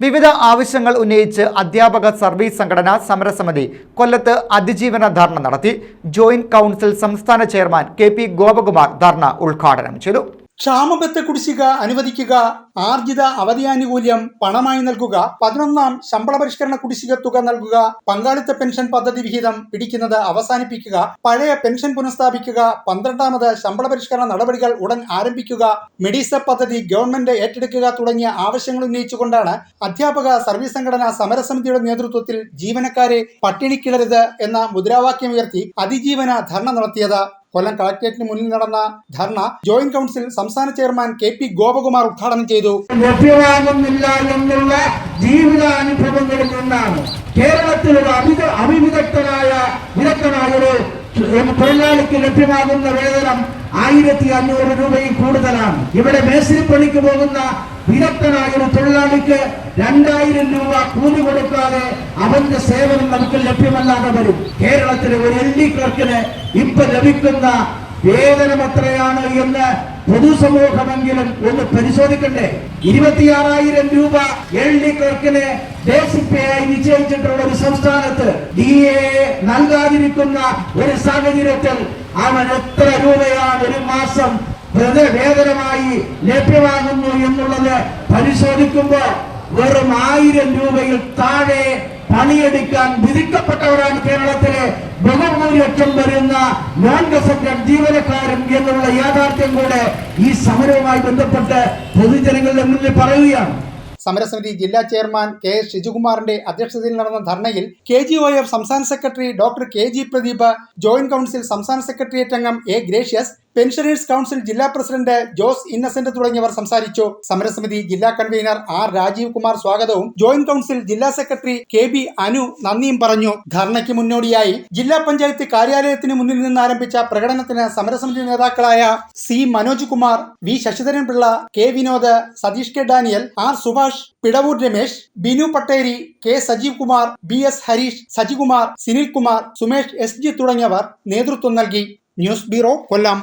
വിവിധ ആവശ്യങ്ങൾ ഉന്നയിച്ച് അധ്യാപക സർവീസ് സംഘടന സമരസമിതി കൊല്ലത്ത് അതിജീവന ധർണ നടത്തി. ജോയിന്റ് കൗൺസിൽ സംസ്ഥാന ചെയർമാൻ കെ പി ഗോപകുമാർ ധർണ ഉദ്ഘാടനം ചെയ്തു. ക്ഷാമബത്ത കുടിശ്ശിക അനുവദിക്കുക ആർജിത അവധിയാനുകൂല്യം പണമായി നൽകുക പതിനൊന്നാം ശമ്പള പരിഷ്കരണ കുടിശ്ശിക തുക നൽകുക പങ്കാളിത്ത പെൻഷൻ പദ്ധതി വിഹിതം പിടിക്കുന്നത് അവസാനിപ്പിക്കുക പഴയ പെൻഷൻ പുനഃസ്ഥാപിക്കുക പന്ത്രണ്ടാമത് ശമ്പള പരിഷ്കരണ നടപടികൾ ഉടൻ ആരംഭിക്കുക മെഡിസ പദ്ധതി ഗവൺമെന്റ് ഏറ്റെടുക്കുക തുടങ്ങിയ ആവശ്യങ്ങൾ ഉന്നയിച്ചുകൊണ്ടാണ് അധ്യാപക സർവീസ് സംഘടന സമരസമിതിയുടെ നേതൃത്വത്തിൽ ജീവനക്കാരെ പട്ടിണിക്കിടരുത് എന്ന മുദ്രാവാക്യം ഉയർത്തി അതിജീവന ധർണ നടത്തിയത്. കൊല്ലം കളക്ടറേറ്റിന് മുന്നിൽ നടന്ന ധർണ ജോയിന്റ് കൗൺസിൽ സംസ്ഥാന ചെയർമാൻ കെ പി ഗോപകുമാർ ഉദ്ഘാടനം ചെയ്തു. ലഭ്യമാകുന്നില്ല എന്നുള്ള ജീവിതാനുഭവങ്ങളിൽ നിന്നാണ് കേരളത്തിൽ ഒരു അവിദ അവിവിദഗ്ധനായ വിദഗ്ധനായ ഒരു തൊഴിലാളിക്ക് ലഭ്യമാകുന്ന വേതനം ആയിരത്തി അഞ്ഞൂറ് രൂപയിൽ കൂടുതലാണ്. ഇവിടെ മേസ്തിരിപ്പണിക്ക് പോകുന്ന വിദഗ്ധനായ ഒരു തൊഴിലാളിക്ക് രണ്ടായിരം രൂപ കൂലി കൊടുക്കാതെ അവന്റെ സേവനം നമുക്ക് ലഭ്യമല്ലാതെ വരും. കേരളത്തിലെ ഒരു എൽ ഡി ക്ലർക്കിന് ഇപ്പൊ ലഭിക്കുന്ന വേതനം എത്രയാണ് എന്ന് പൊതുസമൂഹമെങ്കിലും ഒന്ന് പരിശോധിക്കണ്ടേ? ഇരുപത്തിയാറായിരം രൂപ എൽ ഡി ക്ലർക്കിന് ബേസിക് പേ ആയി നിശ്ചയിച്ചിട്ടുള്ള ഒരു സംസ്ഥാനത്ത് ഡി എ നൽകാതിരിക്കുന്ന ഒരു സാഹചര്യത്തിൽ അവൻ എത്ര രൂപയാണ് ഒരു മാസം വെറുതെ വേതനമായി ലഭ്യമാകുന്നു എന്നുള്ളത് പരിശോധിക്കുമ്പോൾ വെറും ആയിരം രൂപയിൽ താഴെ പണിയെടുക്കാൻ വിധിക്കപ്പെട്ടവരാണ് കേരളത്തിലെ ബഹുഭൂരിപക്ഷം വരുന്ന നോൺ ഗസറ്റഡ് ജീവനക്കാരും എന്നുള്ള യാഥാർത്ഥ്യം കൂടെ ഈ സമരവുമായി ബന്ധപ്പെട്ട് പൊതുജനങ്ങളുടെ മുന്നിൽ പറയുകയാണ്. സമരസമിതി ജില്ലാ ചെയർമാൻ കെ എസ് ഷിജുകുമാറിന്റെ അധ്യക്ഷതയിൽ നടന്ന ധർണയിൽ കെ ജി ഒ എഫ് സംസ്ഥാന secretary doctor K G Pradeep joint council സംസ്ഥാന സെക്രട്ടേറിയറ്റ് അംഗം എ ഗ്രേഷ്യസ് പെൻഷനേഴ്സ് കൗൺസിൽ ജില്ലാ പ്രസിഡന്റ് ജോസ് ഇന്നസെന്റ് തുടങ്ങിയവർ സംസാരിച്ചു. സമരസമിതി ജില്ലാ കൺവീനർ ആർ രാജീവ് കുമാർ സ്വാഗതവും ജോയിന്റ് കൗൺസിൽ ജില്ലാ സെക്രട്ടറി കെ ബി അനു നന്ദിയും പറഞ്ഞു. ധർണയ്ക്ക് മുന്നോടിയായി ജില്ലാ പഞ്ചായത്ത് കാര്യാലയത്തിന് മുന്നിൽ നിന്ന് ആരംഭിച്ച പ്രകടനത്തിന് സമരസമിതി നേതാക്കളായ C Manoj Kumar V Sasidharan Pillai K Vinod Satheesh K Daniel R Subhash Pidavoor Ramesh Binu Patteri K Sajeev Kumar B S Harish Sajikumar Sunil Kumar Sumesh S G തുടങ്ങിയവർ നേതൃത്വം നൽകി. News bureau Kollam.